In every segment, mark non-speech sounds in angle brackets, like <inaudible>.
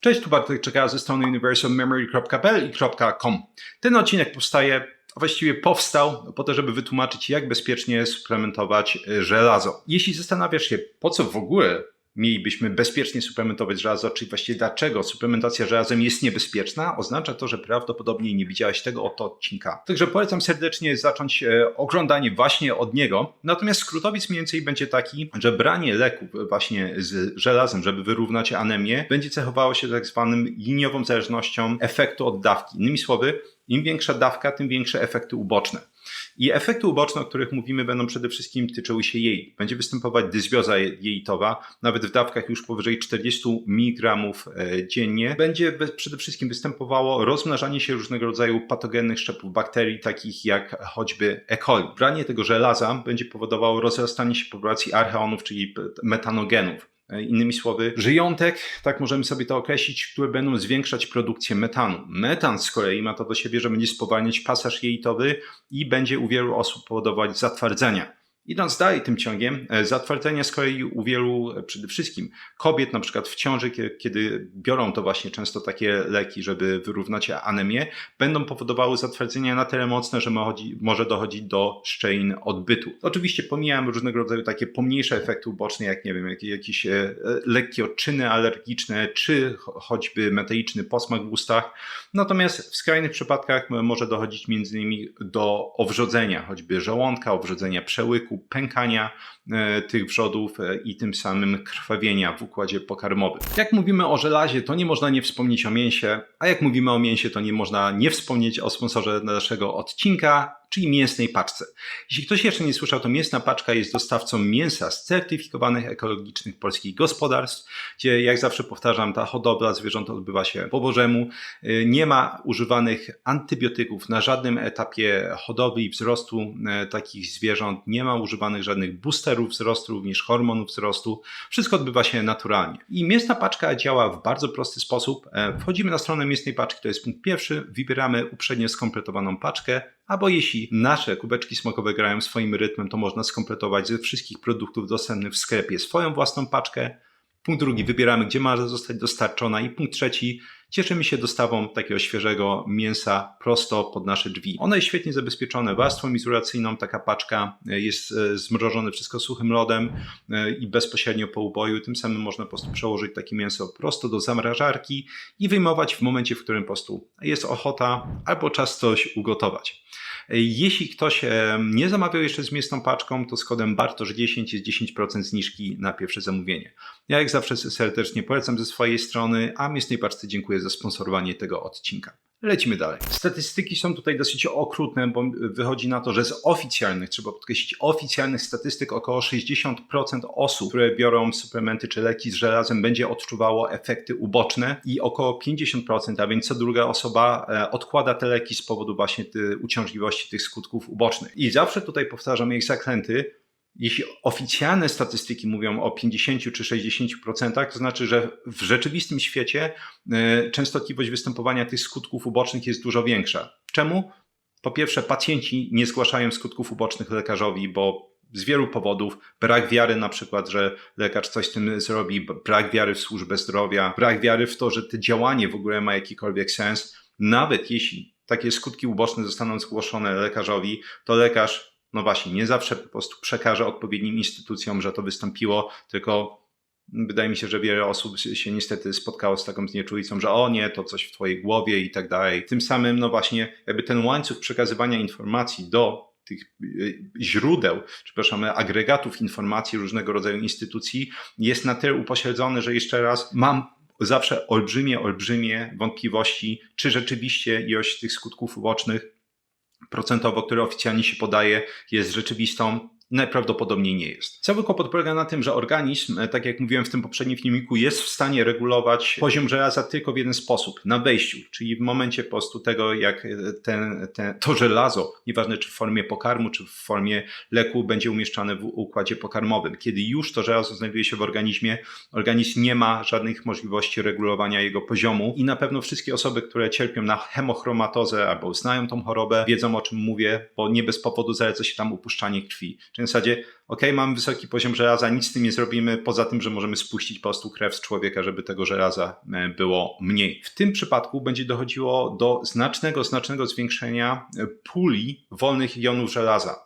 Cześć, tu Bartek Czeka ze strony universalmemory.pl i .com. Ten odcinek powstaje, a właściwie powstał po to, żeby wytłumaczyć, jak bezpiecznie suplementować żelazo. Jeśli zastanawiasz się, po co w ogóle mielibyśmy bezpiecznie suplementować żelazo, czyli właściwie dlaczego suplementacja żelazem jest niebezpieczna, oznacza to, że prawdopodobnie nie widziałeś tego oto odcinka. Także polecam serdecznie zacząć e, oglądanie właśnie od niego. Natomiast skrótowiec mniej więcej będzie taki, że branie leków właśnie z żelazem, żeby wyrównać anemię, będzie cechowało się tak zwanym liniową zależnością efektu od dawki. Innymi słowy, im większa dawka, tym większe efekty uboczne. I efekty uboczne, o których mówimy, będą przede wszystkim tyczyły się jej. Będzie występować dysbioza jelitowa, nawet w dawkach już powyżej 40 mg e, dziennie. Będzie przede wszystkim występowało rozmnażanie się różnego rodzaju patogennych szczepów bakterii, takich jak choćby E. coli. Branie tego żelaza będzie powodowało rozrastanie się populacji archeonów, czyli metanogenów. E, innymi słowy, żyjątek, tak możemy sobie to określić, które będą zwiększać produkcję metanu. Metan z kolei ma to do siebie, że będzie spowalniać pasaż jelitowy i będzie u wielu osób powodować zatwardzenia. Idąc dalej tym ciągiem, e, zatwardzenie z kolei u wielu, e, przede wszystkim kobiet, na przykład w ciąży, kiedy biorą to właśnie często takie leki, żeby wyrównać anemię, będą powodowały zatwardzenia na tyle mocne, że może dochodzić do szczelin odbytu. Oczywiście pomijam różnego rodzaju takie pomniejsze efekty uboczne, jak nie wiem, jakieś e, lekkie odczyny alergiczne, czy choćby metaliczny posmak w ustach. Natomiast w skrajnych przypadkach może dochodzić między innymi do owrzodzenia, choćby żołądka, owrzodzenia przełyku, pękania e, tych wrzodów e, i tym samym krwawienia w układzie pokarmowym. Jak mówimy o żelazie, to nie można nie wspomnieć o mięsie, a jak mówimy o mięsie, to nie można nie wspomnieć o sponsorze naszego odcinka, czyli mięsnej paczce. Jeśli ktoś jeszcze nie słyszał, to mięsna paczka jest dostawcą mięsa z certyfikowanych ekologicznych polskich gospodarstw, gdzie jak zawsze powtarzam, ta hodowla zwierząt odbywa się po Bożemu. Y, nie ma używanych antybiotyków na żadnym etapie hodowli i wzrostu y, takich zwierząt, nie ma używanych żadnych boosterów wzrostu, również hormonów wzrostu. Wszystko odbywa się naturalnie. I mięsna paczka działa w bardzo prosty sposób. E, wchodzimy na stronę mięsnej paczki, to jest punkt pierwszy, wybieramy uprzednio skompletowaną paczkę, albo jeśli nasze kubeczki smakowe grają swoim rytmem, to można skompletować ze wszystkich produktów dostępnych w sklepie swoją własną paczkę. Punkt drugi, wybieramy, gdzie ma zostać dostarczona. I punkt trzeci, cieszymy się dostawą takiego świeżego mięsa prosto pod nasze drzwi. Ono jest świetnie zabezpieczone warstwą izolacyjną. Taka paczka e, jest e, zmrożone wszystko suchym lodem e, i bezpośrednio po uboju. Tym samym można po prostu przełożyć takie mięso prosto do zamrażarki i wyjmować w momencie, w którym po prostu jest ochota albo czas coś ugotować. Jeśli ktoś nie zamawiał jeszcze z mięsną paczką, to z kodem BARTOSZ10 jest 10% zniżki na pierwsze zamówienie. Ja jak zawsze serdecznie polecam ze swojej strony, a mięsnej paczce dziękuję za sponsorowanie tego odcinka. Lecimy dalej. Statystyki są tutaj dosyć okrutne, bo wychodzi na to, że z oficjalnych, trzeba podkreślić, oficjalnych statystyk około 60% osób, które biorą suplementy czy leki z żelazem, będzie odczuwało efekty uboczne i około 50%, a więc co druga osoba e, odkłada te leki z powodu właśnie uciążliwości tych skutków ubocznych. I zawsze tutaj powtarzam ich zakręty, jeśli oficjalne statystyki mówią o 50 czy 60%, to znaczy, że w rzeczywistym świecie e, częstotliwość występowania tych skutków ubocznych jest dużo większa. Czemu? Po pierwsze, pacjenci nie zgłaszają skutków ubocznych lekarzowi, bo z wielu powodów, brak wiary na przykład, że lekarz coś z tym zrobi, brak wiary w służbę zdrowia, brak wiary w to, że to działanie w ogóle ma jakikolwiek sens. Nawet jeśli takie skutki uboczne zostaną zgłoszone lekarzowi, to lekarz no właśnie, nie zawsze po prostu przekaże odpowiednim instytucjom, że to wystąpiło, tylko wydaje mi się, że wiele osób się niestety spotkało z taką znieczulicą, że o nie, to coś w twojej głowie i tak dalej. Tym samym, no właśnie, jakby ten łańcuch przekazywania informacji do tych y, źródeł, przepraszam, agregatów informacji różnego rodzaju instytucji jest na tyle upośledzony, że jeszcze raz mam zawsze olbrzymie, olbrzymie wątpliwości, czy rzeczywiście ilość tych skutków ubocznych procentowo, które oficjalnie się podaje, jest rzeczywistą najprawdopodobniej nie jest. Cały kłopot polega na tym, że organizm, e, tak jak mówiłem w tym poprzednim filmiku, jest w stanie regulować poziom żelaza tylko w jeden sposób, na wejściu, czyli w momencie po prostu tego, jak ten, ten, to żelazo, nieważne czy w formie pokarmu, czy w formie leku, będzie umieszczane w układzie pokarmowym. Kiedy już to żelazo znajduje się w organizmie, organizm nie ma żadnych możliwości regulowania jego poziomu i na pewno wszystkie osoby, które cierpią na hemochromatozę albo znają tą chorobę, wiedzą o czym mówię, bo nie bez powodu zaleca się tam upuszczanie krwi Czyli w zasadzie, ok, mamy wysoki poziom żelaza, nic z tym nie zrobimy, poza tym, że możemy spuścić po prostu krew z człowieka, żeby tego żelaza e, było mniej. W tym przypadku będzie dochodziło do znacznego, znacznego zwiększenia e, puli wolnych jonów żelaza.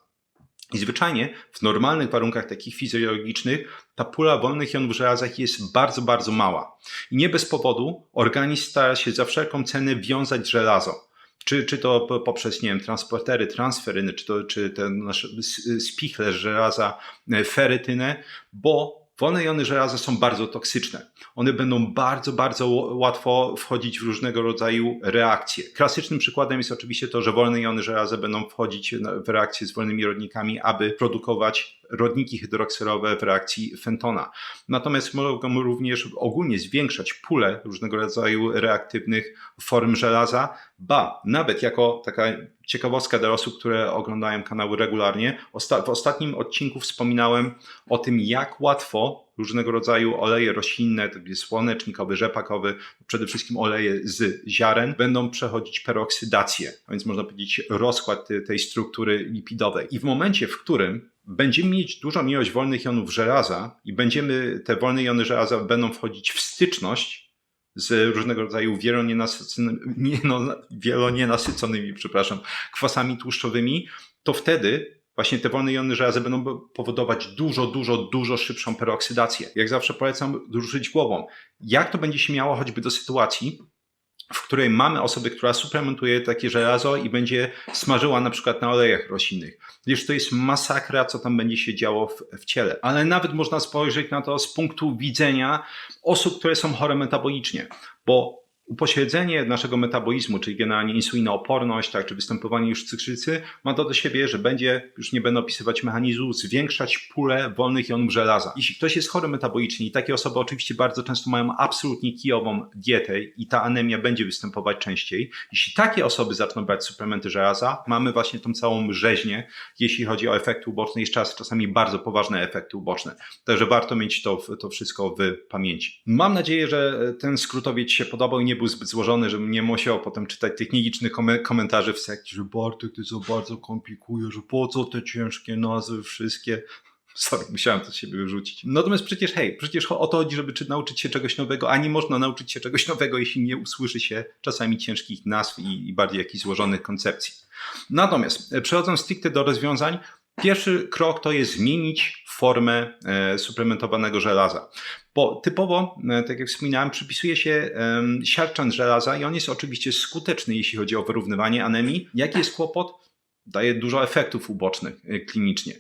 I zwyczajnie w normalnych warunkach takich fizjologicznych ta pula wolnych jonów żelaza jest bardzo, bardzo mała. I nie bez powodu organizm stara się za wszelką cenę wiązać żelazo. Czy, czy to poprzez, nie wiem, transportery, transferyny, czy to, czy ten nasz spichlerz żelaza, e, ferytynę, bo Wolne jony żelaza są bardzo toksyczne. One będą bardzo, bardzo łatwo wchodzić w różnego rodzaju reakcje. Klasycznym przykładem jest oczywiście to, że wolne jony żelaza będą wchodzić w reakcję z wolnymi rodnikami, aby produkować rodniki hydroksylowe w reakcji Fentona. Natomiast mogą również ogólnie zwiększać pulę różnego rodzaju reaktywnych form żelaza, ba, nawet jako taka ciekawostka dla osób, które oglądają kanały regularnie, w ostatnim odcinku wspominałem o tym, jak łatwo różnego rodzaju oleje roślinne, takie słonecznikowy, rzepakowy, przede wszystkim oleje z ziaren, będą przechodzić peroksydację, a więc można powiedzieć rozkład tej struktury lipidowej. I w momencie, w którym będziemy mieć dużą ilość wolnych jonów żelaza i będziemy, te wolne jony żelaza będą wchodzić w styczność z różnego rodzaju wielonienasyconymi, nie, no, wielonienasyconymi przepraszam, kwasami tłuszczowymi, to wtedy właśnie te wolne jony żelaza będą powodować dużo, dużo, dużo szybszą peroksydację. Jak zawsze polecam ruszyć głową. Jak to będzie się miało choćby do sytuacji, w której mamy osobę, która suplementuje takie żelazo i będzie smażyła na przykład na olejach roślinnych. Wiesz, to jest masakra, co tam będzie się działo w, w, ciele. Ale nawet można spojrzeć na to z punktu widzenia osób, które są chore metabolicznie, bo upośledzenie naszego metabolizmu, czyli generalnie insulinooporność, tak, czy występowanie już cukrzycy, ma to do siebie, że będzie, już nie będę opisywać mechanizmu, zwiększać pulę wolnych jonów żelaza. Jeśli ktoś jest chory metabolicznie i takie osoby oczywiście bardzo często mają absolutnie kijową dietę i ta anemia będzie występować częściej, jeśli takie osoby zaczną brać suplementy żelaza, mamy właśnie tą całą rzeźnię, jeśli chodzi o efekty uboczne, jeszcze raz czasami bardzo poważne efekty uboczne. Także warto mieć to, to wszystko w pamięci. Mam nadzieję, że ten skrótowiec się podobał i nie był zbyt złożony, żebym nie musiał potem czytać technicznych komentarzy w sekcji, że Bartek, ty za bardzo komplikujesz, po co te ciężkie nazwy wszystkie. <laughs> Sorry, musiałem to z siebie wyrzucić. Natomiast przecież, hej, przecież o to chodzi, żeby czy nauczyć się czegoś nowego, a nie można nauczyć się czegoś nowego, jeśli nie usłyszy się czasami ciężkich nazw i, i bardziej jakichś złożonych koncepcji. Natomiast e, przechodząc stricte do rozwiązań, Pierwszy krok to jest zmienić formę e, suplementowanego żelaza. Bo typowo, e, tak jak wspominałem, przypisuje się siarczan żelaza i on jest oczywiście skuteczny, jeśli chodzi o wyrównywanie anemii. Jaki jest kłopot? Daje dużo efektów ubocznych e, klinicznie.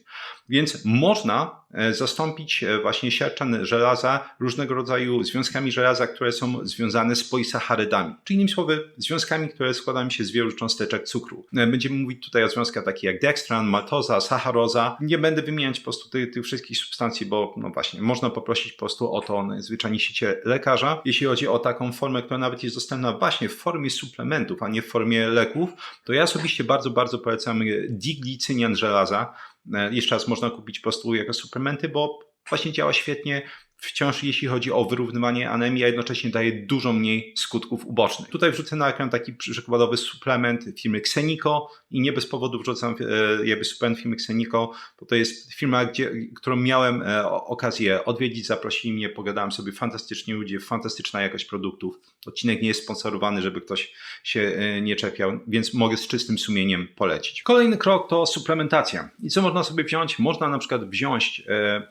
Więc można e, zastąpić e, właśnie siarczan żelaza różnego rodzaju związkami żelaza, które są związane z polisacharydami. Czyli innymi słowy, związkami, które składają się z wielu cząsteczek cukru. E, będziemy mówić tutaj o związkach takich jak dextran, maltoza, sacharoza. Nie będę wymieniać po prostu tych, tych wszystkich substancji, bo no właśnie, można poprosić po prostu o to zwyczajnie siecie lekarza. Jeśli chodzi o taką formę, która nawet jest dostępna właśnie w formie suplementów, a nie w formie leków, to ja osobiście bardzo, bardzo polecam diglicynian żelaza. E, jeszcze raz można kupić po prostu jako suplementy, bo właśnie działa świetnie wciąż jeśli chodzi o wyrównywanie anemii, a jednocześnie daje dużo mniej skutków ubocznych. Tutaj wrzucę na ekran taki przykładowy suplement firmy Xenico i nie bez powodu wrzucam e, jakby suplement firmy Xenico, bo to jest firma, gdzie, którą miałem e, okazję odwiedzić, zaprosili mnie, pogadałem sobie, fantastycznie ludzie, fantastyczna jakość produktów. Odcinek nie jest sponsorowany, żeby ktoś się e, nie czepiał, więc mogę z czystym sumieniem polecić. Kolejny krok to suplementacja. I co można sobie wziąć? Można na przykład wziąć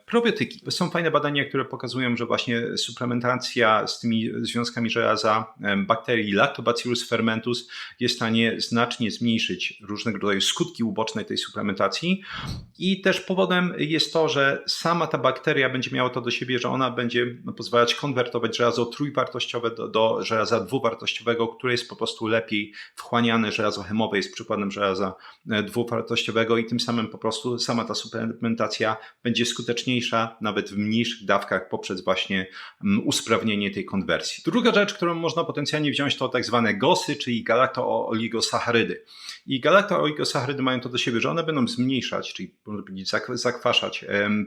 probiotyki. Są fajne badania, które pokazują, że właśnie suplementacja z tymi związkami żelaza bakterii Lactobacillus fermentus jest w stanie znacznie zmniejszyć różnego rodzaju skutki uboczne tej suplementacji. I też powodem jest to, że sama ta bakteria będzie miała to do siebie, że ona będzie pozwalać konwertować żelazo trójwartościowe do, do żelaza dwuwartościowego, które jest po prostu lepiej wchłaniane. Żelazo hemowe jest przykładem żelaza e, dwuwartościowego i tym samym po prostu sama ta suplementacja będzie skuteczniejsza nawet w mniejszych dawkach poprzez właśnie mm, usprawnienie tej konwersji. Druga rzecz, którą można potencjalnie wziąć, to tak zwane GOSy, czyli galacto-oligosacharydy. I galacto-oligosacharydy mają to do siebie, że one będą zmniejszać, czyli zakwaszać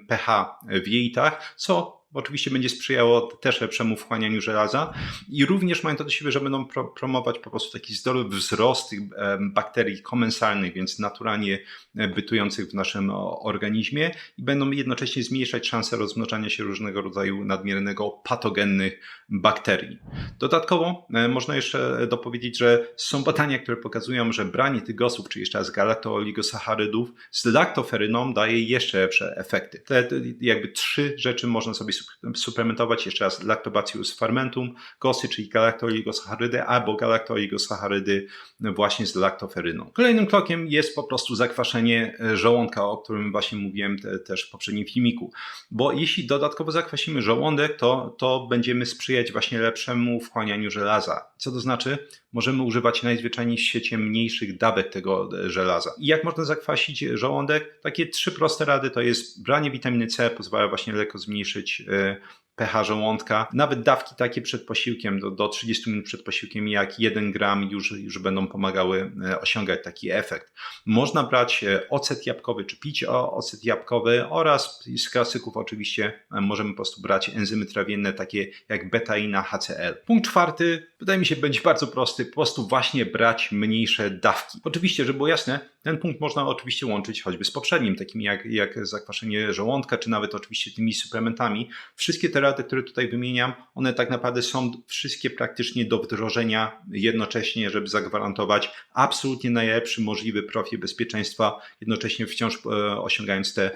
pH w jelitach, co oczywiście będzie sprzyjało też lepszemu wchłanianiu żelaza i również mają to do siebie, że będą pro, promować po prostu taki zdrowy wzrost tych bakterii komensalnych, więc naturalnie e, bytujących w naszym organizmie i będą jednocześnie zmniejszać szanse rozmnożenia się różnego rodzaju nadmiernego patogennych bakterii. Dodatkowo e, można jeszcze dopowiedzieć, że są badania, które pokazują, że branie tych gosów, czy jeszcze raz galaktooligosacharydów z laktoferyną daje jeszcze lepsze efekty. Te jakby trzy rzeczy można sobie suplementować, jeszcze raz lactobacillus fermentum, gosy, czyli galaktooligosacharydy albo galaktooligosacharydy właśnie z laktoferyną. Kolejnym krokiem jest po prostu zakwaszenie żołądka, o którym właśnie mówiłem te, też w poprzednim filmiku, bo jeśli dodatkowo zakwasimy żołądek, to, to będziemy sprzyjać właśnie lepszemu wchłanianiu żelaza. Co to znaczy? Możemy używać najzwyczajniej w świecie mniejszych dawek tego e, żelaza. I jak można zakwasić żołądek? Takie trzy proste rady to jest branie witaminy C, pozwala właśnie lekko zmniejszyć e, pH żołądka. Nawet dawki takie przed posiłkiem, do, do 30 minut przed posiłkiem, jak 1 gram już, już będą pomagały e, osiągać taki efekt. Można brać e, ocet jabłkowy, czy pić ocet jabłkowy oraz z klasyków oczywiście e, możemy po prostu brać enzymy trawienne takie jak betaina HCl. Punkt czwarty, wydaje mi się, będzie bardzo prosty, po prostu właśnie brać mniejsze dawki. Oczywiście, żeby było jasne, ten punkt można oczywiście łączyć choćby z poprzednim, takimi jak, jak zakwaszenie żołądka, czy nawet oczywiście tymi suplementami. Wszystkie te rady, które tutaj wymieniam, one tak naprawdę są wszystkie praktycznie do wdrożenia jednocześnie, żeby zagwarantować absolutnie najlepszy możliwy profil bezpieczeństwa, jednocześnie wciąż e, osiągając te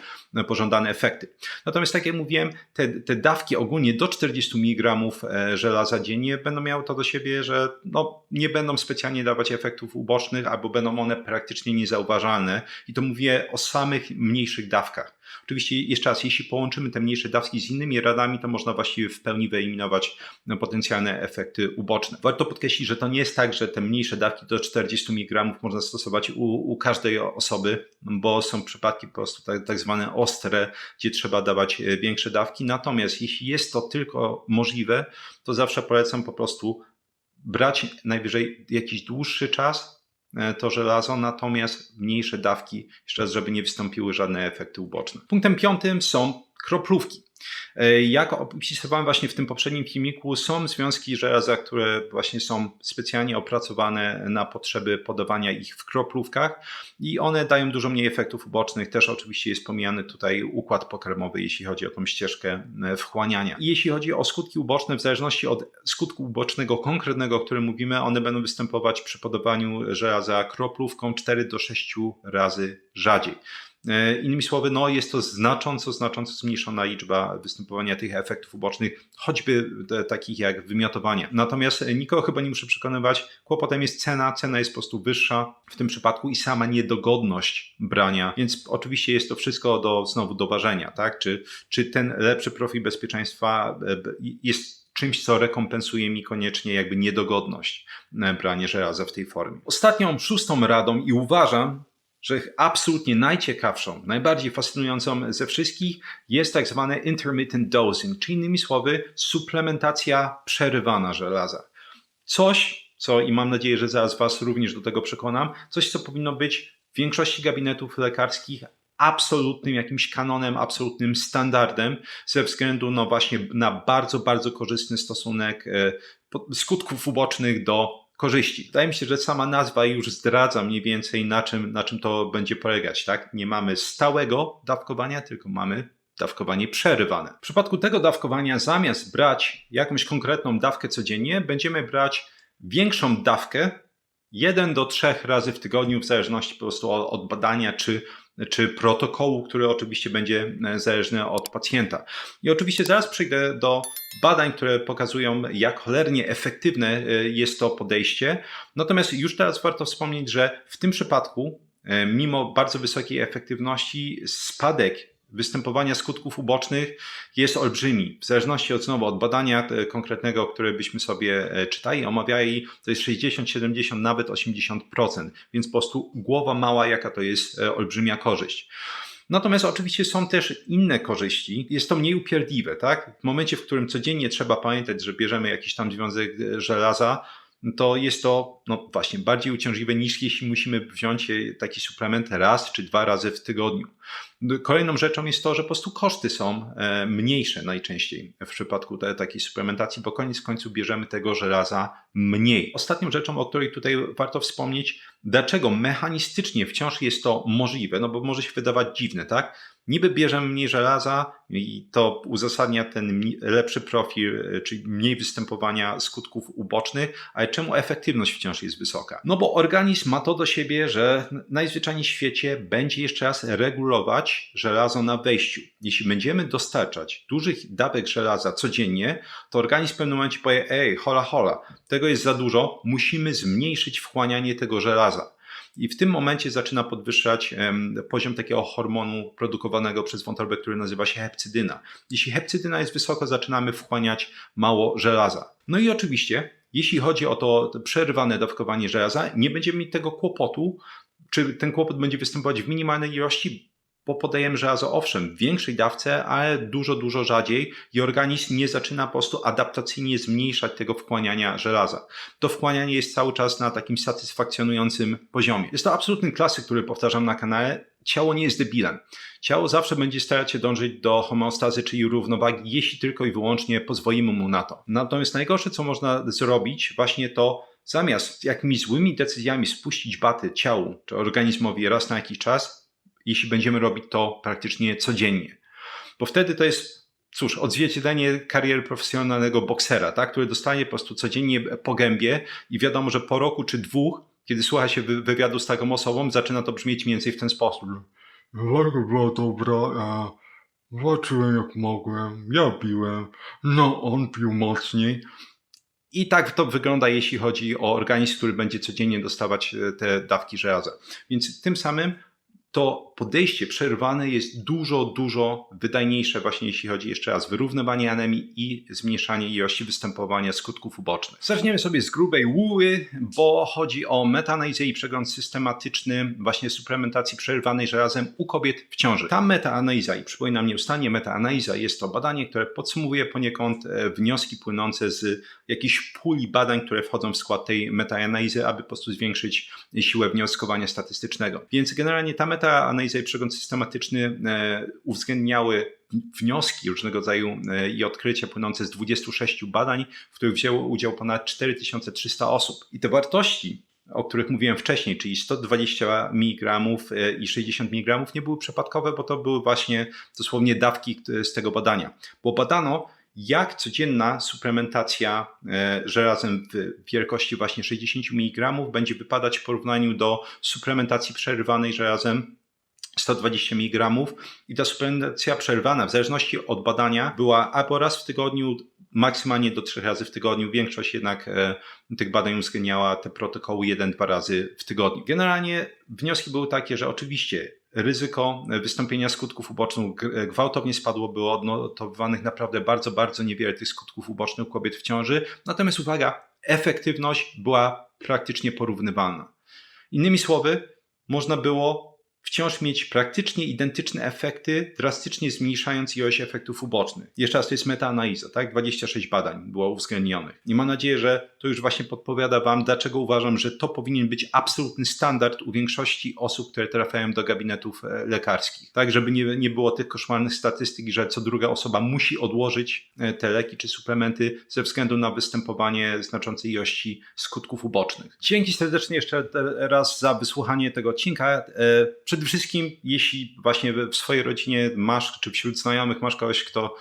pożądane efekty. Natomiast tak jak mówiłem, te, te dawki ogólnie do 40 mg e, żelaza dziennie będą miały to do siebie, że no, nie będą specjalnie dawać efektów ubocznych albo będą one praktycznie niezauważalne i to mówię o samych mniejszych dawkach. Oczywiście jeszcze raz, jeśli połączymy te mniejsze dawki z innymi radami, to można właściwie w pełni wyeliminować no, potencjalne efekty uboczne. Warto podkreślić, że to nie jest tak, że te mniejsze dawki do 40 mg można stosować u, u każdej osoby, bo są przypadki po prostu tak, tak zwane ostre, gdzie trzeba dawać e, większe dawki. Natomiast jeśli jest to tylko możliwe, to zawsze polecam po prostu brać najwyżej jakiś dłuższy czas, to żelazo, natomiast mniejsze dawki, jeszcze raz, żeby nie wystąpiły żadne efekty uboczne. Punktem piątym są kroplówki. E, jak opisywałem właśnie w tym poprzednim filmiku, są związki żelaza, które właśnie są specjalnie opracowane na potrzeby podawania ich w kroplówkach i one dają dużo mniej efektów ubocznych. Też oczywiście jest pomijany tutaj układ pokarmowy, jeśli chodzi o tą ścieżkę e, wchłaniania. I jeśli chodzi o skutki uboczne, w zależności od skutku ubocznego konkretnego, o którym mówimy, one będą występować przy podawaniu żelaza kroplówką 4 do 6 razy rzadziej. E, innymi słowy, no jest to znacząco, znacząco zmniejszona liczba występowania tych efektów ubocznych, choćby takich jak wymiotowanie. Natomiast nikogo chyba nie muszę przekonywać, kłopotem jest cena, cena jest po prostu wyższa w tym przypadku i sama niedogodność brania, więc oczywiście jest to wszystko do, znowu do ważenia, tak? Czy, czy ten lepszy profil bezpieczeństwa e, jest czymś, co rekompensuje mi koniecznie jakby niedogodność e, brania żelaza w tej formie. Ostatnią, szóstą radą i uważam, że absolutnie najciekawszą, najbardziej fascynującą ze wszystkich jest tak zwane intermittent dosing, czyli innymi słowy suplementacja przerywana żelaza. Coś, co i mam nadzieję, że zaraz Was również do tego przekonam, coś, co powinno być w większości gabinetów lekarskich absolutnym jakimś kanonem, absolutnym standardem ze względu no właśnie na bardzo, bardzo korzystny stosunek e, skutków ubocznych do korzyści. Wydaje mi się, że sama nazwa już zdradza mniej więcej na czym, na czym to będzie polegać. Tak? Nie mamy stałego dawkowania, tylko mamy dawkowanie przerywane. W przypadku tego dawkowania zamiast brać jakąś konkretną dawkę codziennie, będziemy brać większą dawkę 1 do 3 razy w tygodniu, w zależności po prostu od badania czy czy protokołu, który oczywiście będzie e, zależny od pacjenta. I oczywiście zaraz przejdę do badań, które pokazują, jak cholernie efektywne e, jest to podejście. Natomiast już teraz warto wspomnieć, że w tym przypadku, e, mimo bardzo wysokiej efektywności, spadek występowania skutków ubocznych jest olbrzymi. W zależności od znowu od badania e, konkretnego, które byśmy sobie e, czytali, omawiali, to jest 60, 70, nawet 80%. Więc po prostu głowa mała, jaka to jest e, olbrzymia korzyść. Natomiast oczywiście są też inne korzyści. Jest to mniej upierdliwe, tak? W momencie, w którym codziennie trzeba pamiętać, że bierzemy jakiś tam związek żelaza, to jest to no właśnie bardziej uciążliwe niż jeśli musimy wziąć taki suplement raz czy dwa razy w tygodniu. Kolejną rzeczą jest to, że po prostu koszty są e, mniejsze najczęściej w przypadku te, takiej suplementacji, bo koniec końców bierzemy tego żelaza mniej. Ostatnią rzeczą, o której tutaj warto wspomnieć, dlaczego mechanistycznie wciąż jest to możliwe, no bo może się wydawać dziwne, tak? Niby bierzemy mniej żelaza i to uzasadnia ten lepszy profil, e, czyli mniej występowania skutków ubocznych, ale czemu efektywność wciąż jest wysoka? No bo organizm ma to do siebie, że najzwyczajniej w świecie będzie jeszcze raz regulować żelazo na wejściu. Jeśli będziemy dostarczać dużych dawek żelaza codziennie, to organizm w pewnym momencie powie, ej, hola hola, tego jest za dużo, musimy zmniejszyć wchłanianie tego żelaza. I w tym momencie zaczyna podwyższać poziom takiego hormonu produkowanego przez wątrobę, który nazywa się hepcydyna. Jeśli hepcydyna jest wysoko, zaczynamy wchłaniać mało żelaza. No i oczywiście, jeśli chodzi o to przerywane dawkowanie żelaza, nie będziemy mieć tego kłopotu, czy ten kłopot będzie występować w minimalnej ilości, bo podajemy żelazo owszem w większej dawce, ale dużo, dużo rzadziej i organizm nie zaczyna po prostu adaptacyjnie zmniejszać tego wchłaniania żelaza. To wchłanianie jest cały czas na takim satysfakcjonującym poziomie. Jest to absolutny klasyk, który powtarzam na kanale. Ciało nie jest debilem. Ciało zawsze będzie starać się dążyć do homeostazy, czyli równowagi, jeśli tylko i wyłącznie pozwolimy mu na to. Natomiast najgorsze, co można zrobić, właśnie to zamiast jakimiś złymi decyzjami spuścić baty ciału czy organizmowi raz na jakiś czas, jeśli będziemy robić to praktycznie codziennie. Bo wtedy to jest, cóż, odzwierciedlenie kariery profesjonalnego boksera, tak, który dostaje po prostu codziennie po gębie i wiadomo, że po roku czy dwóch, kiedy słucha się wywiadu z taką osobą, zaczyna to brzmieć mniej więcej w ten sposób. Walka była dobra, a walczyłem jak mogłem, ja piłem, no on pił mocniej. I tak to wygląda, jeśli chodzi o organizm, który będzie codziennie dostawać e, te dawki żelaza. Więc tym samym to podejście przerwane jest dużo, dużo wydajniejsze właśnie jeśli chodzi jeszcze raz wyrównywanie anemii i zmniejszanie ilości występowania skutków ubocznych. Zaczniemy sobie z grubej łuły, bo chodzi o metanalizę i przegląd systematyczny właśnie suplementacji przerwanej żelazem u kobiet w ciąży. Ta metaanaliza i przypominam nieustannie metaanaliza jest to badanie, które podsumowuje poniekąd e, wnioski płynące z jakichś puli badań, które wchodzą w skład tej metaanalizy, aby po prostu zwiększyć siłę wnioskowania statystycznego. Więc generalnie ta metaanaliza i przegląd systematyczny e, uwzględniały wnioski różnego rodzaju e, i odkrycia płynące z 26 badań, w których wzięło udział ponad 4300 osób. I te wartości, o których mówiłem wcześniej, czyli 120 mg e, i 60 mg, nie były przypadkowe, bo to były właśnie dosłownie dawki z tego badania. Bo badano, jak codzienna suplementacja e, żelazem w wielkości właśnie 60 mg będzie wypadać w porównaniu do suplementacji przerywanej żelazem 120 mg i ta suplementacja przerwana w zależności od badania była albo raz w tygodniu, maksymalnie do trzech razy w tygodniu. Większość jednak e, tych badań uwzględniała te protokoły jeden, dwa razy w tygodniu. Generalnie wnioski były takie, że oczywiście ryzyko wystąpienia skutków ubocznych gwałtownie spadło, było odnotowywanych naprawdę bardzo, bardzo niewiele tych skutków ubocznych u kobiet w ciąży. Natomiast uwaga, efektywność była praktycznie porównywalna. Innymi słowy, można było wciąż mieć praktycznie identyczne efekty, drastycznie zmniejszając ilość efektów ubocznych. Jeszcze raz to jest metaanaliza, tak? 26 badań było uwzględnionych. I mam nadzieję, że to już właśnie podpowiada Wam, dlaczego uważam, że to powinien być absolutny standard u większości osób, które trafiają do gabinetów e, lekarskich. Tak, żeby nie, nie było tych koszmarnych statystyk, że co druga osoba musi odłożyć e, te leki czy suplementy ze względu na występowanie znaczącej ilości skutków ubocznych. Dzięki serdecznie jeszcze raz za wysłuchanie tego odcinka. E, przede wszystkim, jeśli właśnie w swojej rodzinie masz, czy wśród znajomych masz kogoś, kto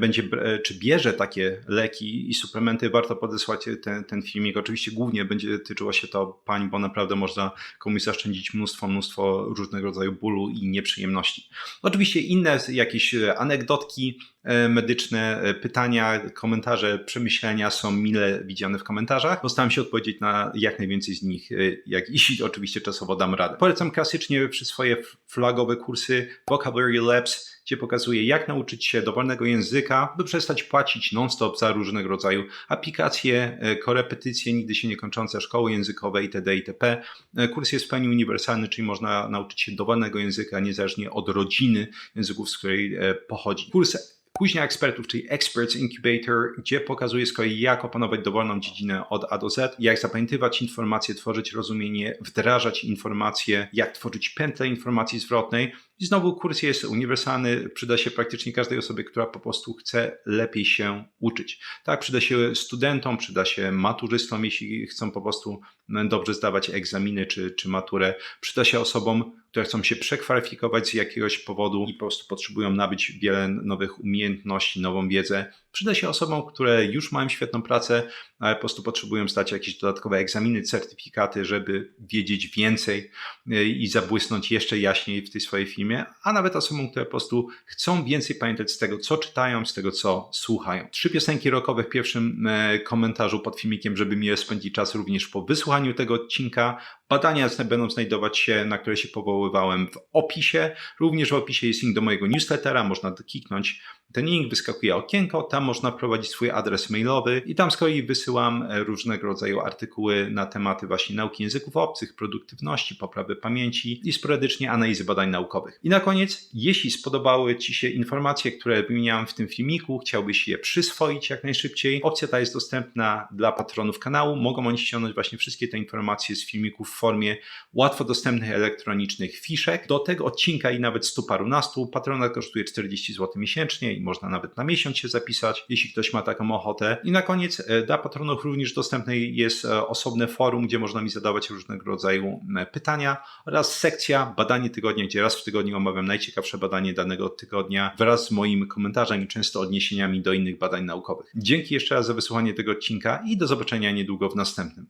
będzie, czy bierze takie leki i suplementy, warto podesłać ten ten, ten filmik. Oczywiście głównie będzie tyczyło się to pań, bo naprawdę można komuś zaszczędzić mnóstwo, mnóstwo różnego rodzaju bólu i nieprzyjemności. Oczywiście inne jakieś anegdotki e, medyczne, e, pytania, komentarze, przemyślenia są mile widziane w komentarzach. Postaram się odpowiedzieć na jak najwięcej z nich, e, jak jeśli oczywiście czasowo dam radę. Polecam klasycznie przy swoje flagowe kursy Vocabulary Labs gdzie pokazuje, jak nauczyć się dowolnego języka, by przestać płacić non-stop za różnego rodzaju aplikacje, e, korepetycje, nigdy się nie kończące szkoły językowe itd. itp. E, kurs jest w pełni uniwersalny, czyli można nauczyć się dowolnego języka niezależnie od rodziny języków, z której e, pochodzi. Kurs Później ekspertów, czyli Experts Incubator, gdzie pokazuje z kolei, jak opanować dowolną dziedzinę od A do Z, jak zapamiętywać informacje, tworzyć rozumienie, wdrażać informacje, jak tworzyć pętlę informacji zwrotnej I znowu kurs jest uniwersalny, przyda się praktycznie każdej osobie, która po prostu chce lepiej się uczyć. Tak, przyda się studentom, przyda się maturzystom, jeśli chcą po prostu dobrze zdawać egzaminy czy, czy maturę. Przyda się osobom, które chcą się przekwalifikować z jakiegoś powodu i po prostu potrzebują nabyć wiele nowych umiejętności, nową wiedzę. Przyda się osobom, które już mają świetną pracę, ale po prostu potrzebują zdać jakieś dodatkowe egzaminy, certyfikaty, żeby wiedzieć więcej y, i zabłysnąć jeszcze jaśniej w tej swojej filmie, a nawet osobom, które po prostu chcą więcej pamiętać z tego, co czytają, z tego, co słuchają. Trzy piosenki rockowe w pierwszym e, komentarzu pod filmikiem, żeby miło spędzić czas również po wysłuchaniu tego odcinka. Badania będą znajdować się, na które się powoływałem w opisie. Również w opisie jest link do mojego newslettera, można kliknąć ten link, wyskakuje okienko, tam można wprowadzić swój adres mailowy i tam z kolei wysyłam e, różnego rodzaju artykuły na tematy właśnie nauki języków obcych, produktywności, poprawy pamięci i sporadycznie analizy badań naukowych. I na koniec, jeśli spodobały Ci się informacje, które wymieniałem w tym filmiku, chciałbyś je przyswoić jak najszybciej, opcja ta jest dostępna dla patronów kanału. Mogą oni ściągnąć właśnie wszystkie te informacje z filmików formie łatwo dostępnych elektronicznych fiszek. Do tego odcinka i nawet stu parunastu patrona kosztuje 40 zł miesięcznie i można nawet na miesiąc się zapisać, jeśli ktoś ma taką ochotę. I na koniec e, dla patronów również dostępne jest e, osobne forum, gdzie można mi zadawać różnego rodzaju pytania oraz sekcja badanie tygodnia, gdzie raz w tygodniu omawiam najciekawsze badanie danego tygodnia wraz z moim komentarzem i często odniesieniami do innych badań naukowych. Dzięki jeszcze raz za wysłuchanie tego odcinka i do zobaczenia niedługo w następnym.